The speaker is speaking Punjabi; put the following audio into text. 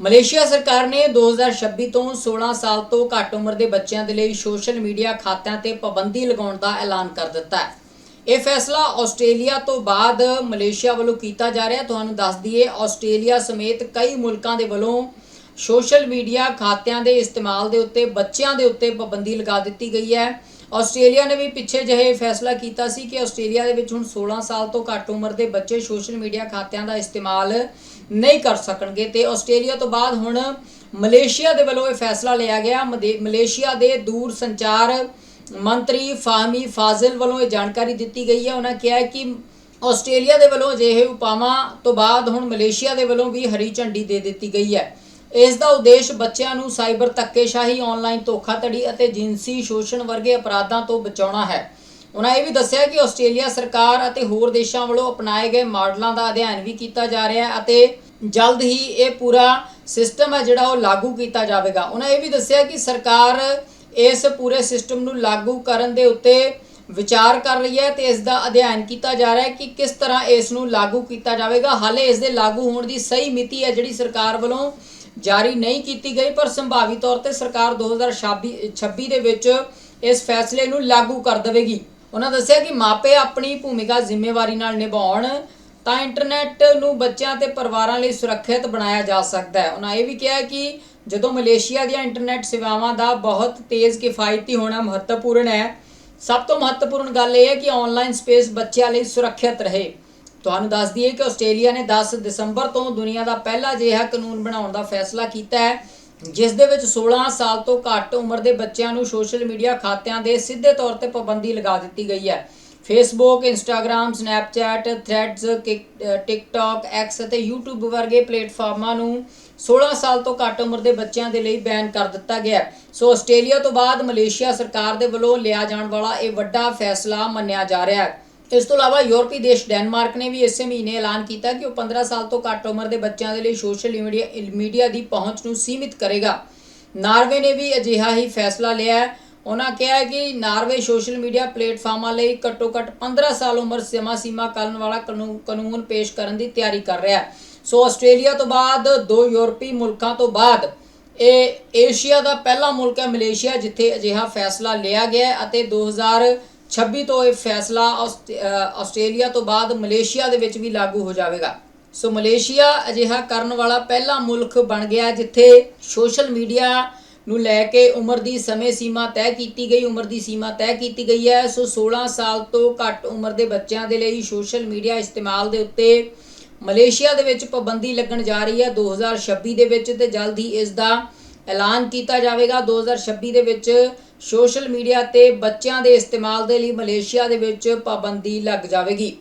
ਮਲੇਸ਼ੀਆ ਸਰਕਾਰ ਨੇ 2026 ਤੋਂ 16 ਸਾਲ ਤੋਂ ਘੱਟ ਉਮਰ ਦੇ ਬੱਚਿਆਂ ਦੇ ਲਈ ਸੋਸ਼ਲ ਮੀਡੀਆ ਖਾਤਿਆਂ ਤੇ ਪਾਬੰਦੀ ਲਗਾਉਣ ਦਾ ਐਲਾਨ ਕਰ ਦਿੱਤਾ ਹੈ। ਇਹ ਫੈਸਲਾ ਆਸਟ੍ਰੇਲੀਆ ਤੋਂ ਬਾਅਦ ਮਲੇਸ਼ੀਆ ਵੱਲੋਂ ਕੀਤਾ ਜਾ ਰਿਹਾ। ਤੁਹਾਨੂੰ ਦੱਸ ਦਈਏ, ਆਸਟ੍ਰੇਲੀਆ ਸਮੇਤ ਕਈ ਮੁਲਕਾਂ ਦੇ ਵੱਲੋਂ ਸੋਸ਼ਲ ਮੀਡੀਆ ਖਾਤਿਆਂ ਦੇ ਇਸਤੇਮਾਲ ਦੇ ਉੱਤੇ, ਬੱਚਿਆਂ ਦੇ ਉੱਤੇ ਪਾਬੰਦੀ ਲਗਾ ਦਿੱਤੀ ਗਈ ਹੈ। ਆਸਟ੍ਰੇਲੀਆ ਨੇ ਵੀ ਪਿੱਛੇ ਜਿਹੇ ਫੈਸਲਾ ਕੀਤਾ ਸੀ ਕਿ ਆਸਟ੍ਰੇਲੀਆ ਦੇ ਵਿੱਚ ਹੁਣ 16 ਸਾਲ ਤੋਂ ਘੱਟ ਉਮਰ ਦੇ ਬੱਚੇ ਸੋਸ਼ਲ ਮੀਡੀਆ ਖਾਤਿਆਂ ਦਾ ਇਸਤੇਮਾਲ ਨਹੀਂ ਕਰ ਸਕਣਗੇ ਤੇ ਆਸਟ੍ਰੇਲੀਆ ਤੋਂ ਬਾਅਦ ਹੁਣ ਮਲੇਸ਼ੀਆ ਦੇ ਵੱਲੋਂ ਇਹ ਫੈਸਲਾ ਲਿਆ ਗਿਆ। ਮਦੇ- ਮਲੇਸ਼ੀਆ ਦੇ ਦੂਰ ਸੰਚਾਰ ਮੰਤਰੀ ਫਾਹਮੀ ਫਾਜ਼ਿਲ ਵੱਲੋਂ ਇਹ ਜਾਣਕਾਰੀ ਦਿੱਤੀ ਗਈ ਹੈ। ਉਹਨਾਂ ਕਿਹਾ ਕਿ ਆਸਟ੍ਰੇਲੀਆ ਦੇ ਵੱਲੋਂ ਅਜਿਹੇ ਉਪਾਵਾਂ ਤੋਂ ਬਾਅਦ ਹੁਣ ਮਲੇਸ਼ੀਆ ਦੇ ਵੱਲੋਂ ਵੀ ਹਰੀ ਝੰਡੀ ਦੇ ਦਿੱਤੀ ਗਈ ਹੈ। ਇਸ ਦਾ ਉਦੇਸ਼ ਬੱਚਿਆਂ ਨੂੰ ਸਾਈਬਰ ਧੱਕੇਸ਼ਾਹੀ ਆਨਲਾਈਨ ਧੋਖਾਧੜੀ ਅਤੇ ਜਿਨਸੀ ਸ਼ੋਸ਼ਣ ਵਰਗੇ ਅਪਰਾਧਾਂ ਤੋਂ ਬਚਾਉਣਾ ਹੈ। ਉਹਨਾਂ ਇਹ ਵੀ ਦੱਸਿਆ ਕਿ ਆਸਟ੍ਰੇਲੀਆ ਸਰਕਾਰ ਅਤੇ ਹੋਰ ਦੇਸ਼ਾਂ ਵੱਲੋਂ ਅਪਣਾਏ ਗਏ ਮਾਡਲਾਂ ਦਾ ਅਧਿਐਨ ਵੀ ਕੀਤਾ ਜਾ ਰਿਹਾ ਹੈ ਅਤੇ ਜਲਦ ਹੀ ਇਹ ਪੂਰਾ ਸਿਸਟਮ ਹੈ ਜਿਹੜਾ ਉਹ ਲਾਗੂ ਕੀਤਾ ਜਾਵੇਗਾ। ਉਹਨਾਂ ਇਹ ਵੀ ਦੱਸਿਆ ਕਿ ਸਰਕਾਰ ਇਸ ਪੂਰੇ ਸਿਸਟਮ ਨੂੰ ਲਾਗੂ ਕਰਨ ਦੇ ਉੱਤੇ ਵਿਚਾਰ ਕਰ ਰਹੀ ਹੈ ਤੇ ਇਸ ਦਾ ਅਧਿਐਨ ਕੀਤਾ ਜਾ ਰਿਹਾ ਹੈ ਕਿ ਕਿਸ ਤਰ੍ਹਾਂ ਇਸ ਨੂੰ ਲਾਗੂ ਕੀਤਾ ਜਾਵੇਗਾ। ਹਾਲੇ ਇਸ ਦੇ ਲਾਗੂ ਹੋਣ ਦੀ ਸਹੀ ਮਿਤੀ ਹੈ ਜਿਹੜੀ ਸਰਕਾਰ ਵੱਲੋਂ ਜਾਰੀ ਨਹੀਂ ਕੀਤੀ ਗਈ, ਪਰ ਸੰਭਾਵੀ ਤੌਰ ਤੇ ਸਰਕਾਰ 2026 26 ਦੇ ਵਿੱਚ ਇਸ ਫੈਸਲੇ ਨੂੰ ਲਾਗੂ ਕਰ ਦੇਵੇਗੀ। ਉਹਨਾਂ ਦੱਸਿਆ ਕਿ ਮਾਪੇ ਆਪਣੀ ਭੂਮਿਕਾ ਜ਼ਿੰਮੇਵਾਰੀ ਨਾਲ ਨਿਭਾਉਣ, ਤਾਂ ਇੰਟਰਨੈਟ ਨੂੰ ਬੱਚਿਆਂ ਤੇ ਪਰਿਵਾਰਾਂ ਲਈ ਸੁਰੱਖਿਅਤ ਬਣਾਇਆ ਜਾ ਸਕਦਾ ਹੈ। ਉਹਨਾਂ ਇਹ ਵੀ ਕਿਹਾ ਕਿ ਜਦੋਂ ਮਲੇਸ਼ੀਆ ਦੀਆਂ ਇੰਟਰਨੈਟ ਸੇਵਾਵਾਂ ਦਾ ਬਹੁਤ ਤੇਜ਼ ਕਿਫਾਇਤੀ ਹੋਣਾ ਮਹੱਤਵਪੂਰਨ ਹੈ, ਸਭ ਤੋਂ ਮਹੱਤਵਪੂਰਨ ਗੱਲ ਇਹ ਹੈ ਕਿ ਆਨਲਾਈਨ ਸਪੇਸ ਬੱਚਿਆਂ ਲਈ ਸੁਰੱਖਿਅਤ ਰਹੇ। ਤੁਹਾਨੂੰ ਦੱਸ ਦਈਏ ਕਿ ਆਸਟ੍ਰੇਲੀਆ ਨੇ 10 ਦਸੰਬਰ ਤੋਂ ਦੁਨੀਆ ਦਾ ਪਹਿਲਾ ਅਜਿਹਾ ਕਾਨੂੰਨ ਬਣਾਉਣ ਦਾ ਫੈਸਲਾ ਕੀਤਾ ਹੈ, ਜਿਸ ਦੇ ਵਿੱਚ 16 ਸਾਲ ਤੋਂ ਘੱਟ ਉਮਰ ਦੇ ਬੱਚਿਆਂ ਨੂੰ ਸੋਸ਼ਲ ਮੀਡੀਆ ਖਾਤਿਆਂ ਦੇ ਸਿੱਧੇ ਤੌਰ ਤੇ ਪਾਬੰਦੀ ਲਗਾ ਦਿੱਤੀ ਗਈ ਹੈ। Facebook Instagram Snapchat Threads TikTok X ਅਤੇ YouTube ਵਰਗੇ ਪਲੇਟਫਾਰਮਾਂ ਨੂੰ 16 ਸਾਲ ਤੋਂ ਘੱਟ ਉਮਰ ਦੇ ਬੱਚਿਆਂ ਦੇ ਲਈ ਬੈਨ ਕਰ ਦਿੱਤਾ ਗਿਆ ਸੋ ਆਸਟ੍ਰੇਲੀਆ ਤੋਂ ਬਾਅਦ ਮਲੇਸ਼ੀਆ ਸਰਕਾਰ ਦੇ ਵੱਲੋਂ ਲਿਆ ਜਾਣ ਵਾਲਾ ਇਹ ਵੱਡਾ ਫੈਸਲਾ ਮੰਨਿਆ ਜਾ ਰਿਹਾ ਹੈ। ਇਸ ਤੋਂ ਇਲਾਵਾ ਯੂਰਪੀ ਦੇਸ਼ ਡੈਨਮਾਰਕ ਨੇ ਵੀ ਇਸੇ ਮਹੀਨੇ ਐਲਾਨ ਕੀਤਾ ਕਿ ਉਹ 15 ਸਾਲ ਤੋਂ ਘੱਟ ਉਮਰ ਦੇ ਬੱਚਿਆਂ ਦੇ ਲਈ ਸੋਸ਼ਲ ਮੀਡੀਆ ਦੀ ਪਹੁੰਚ ਨੂੰ ਸੀਮਿਤ ਕਰੇਗਾ। ਨਾਰਵੇ ਨੇ ਵੀ ਅਜਿਹਾ ਹੀ ਫੈਸਲਾ ਲਿਆ ਹੈ। ਉਹਨਾਂ ਕਿਹਾ ਕਿ ਨਾਰਵੇ ਸੋਸ਼ਲ ਮੀਡੀਆ ਪਲੇਟਫਾਰਮਾਂ ਲਈ ਘੱਟੋ-ਘੱਟ 15 ਸਾਲ ਉਮਰ ਸੀਮਾ ਸੀਮਾ ਕਰਨ ਵਾਲਾ ਕਾਨੂੰਨ ਪੇਸ਼ ਕਰਨ ਦੀ ਤਿਆਰੀ ਕਰ ਰਿਹਾ ਹੈ। ਸੋ ਆਸਟ੍ਰੇਲੀਆ ਤੋਂ ਬਾਅਦ ਦੋ ਯੂਰਪੀ ਮੁਲਕਾਂ ਤੋਂ ਬਾਅਦ ਇਹ ਏਸ਼ੀਆ ਦਾ ਪਹਿਲਾ ਮੁਲਕ ਹੈ ਮਲੇਸ਼ੀਆ, ਜਿੱਥੇ ਅਜਿਹਾ ਫੈਸਲਾ ਲਿਆ ਗਿਆ ਅਤੇ 2000 26 ਤੋਂ ਇਹ ਫੈਸਲਾ ਆਸਟ੍ਰੇਲੀਆ ਤੋਂ ਬਾਅਦ ਮਲੇਸ਼ੀਆ ਦੇ ਵਿੱਚ ਵੀ ਲਾਗੂ ਹੋ ਜਾਵੇਗਾ। ਸੋ ਮਲੇਸ਼ੀਆ ਅਜਿਹਾ ਕਰਨ ਵਾਲਾ ਪਹਿਲਾ ਮੁਲਕ ਬਣ ਗਿਆ ਜਿੱਥੇ ਸੋਸ਼ਲ ਮੀਡੀਆ ਨੂੰ ਲੈ ਕੇ ਉਮਰ ਦੀ ਸਮੇਂ ਸੀਮਾ ਤੈਅ ਕੀਤੀ ਗਈ, ਉਮਰ ਦੀ ਸੀਮਾ ਤੈਅ ਕੀਤੀ ਗਈ ਹੈ। ਸੋ 16 ਸਾਲ ਤੋਂ ਘੱਟ ਉਮਰ ਦੇ ਬੱਚਿਆਂ ਦੇ ਲਈ ਸੋਸ਼ਲ ਮੀਡੀਆ ਇਸਤੇਮਾਲ ਦੇ ਉੱਤੇ ਮਲੇਸ਼ੀਆ ਦੇ ਵਿੱਚ ਪਾਬੰਦੀ ਲੱਗਣ ਜਾ ਰਹੀ ਹੈ 2026 ਦੇ ਵਿੱਚ ਤੇ ਜਲਦ ਹੀ ਇਸ ਦਾ ਐਲਾਨ ਕੀਤਾ ਜਾਵੇਗਾ। 2026 ਦੇ ਵਿੱਚ ਸੋਸ਼ਲ ਮੀਡੀਆ ਤੇ ਬੱਚਿਆਂ ਦੇ ਇਸਤੇਮਾਲ ਦੇ ਲਈ ਮਲੇਸ਼ੀਆ ਦੇ ਵਿੱਚ ਪਾਬੰਦੀ ਲੱਗ ਜਾਵੇਗੀ।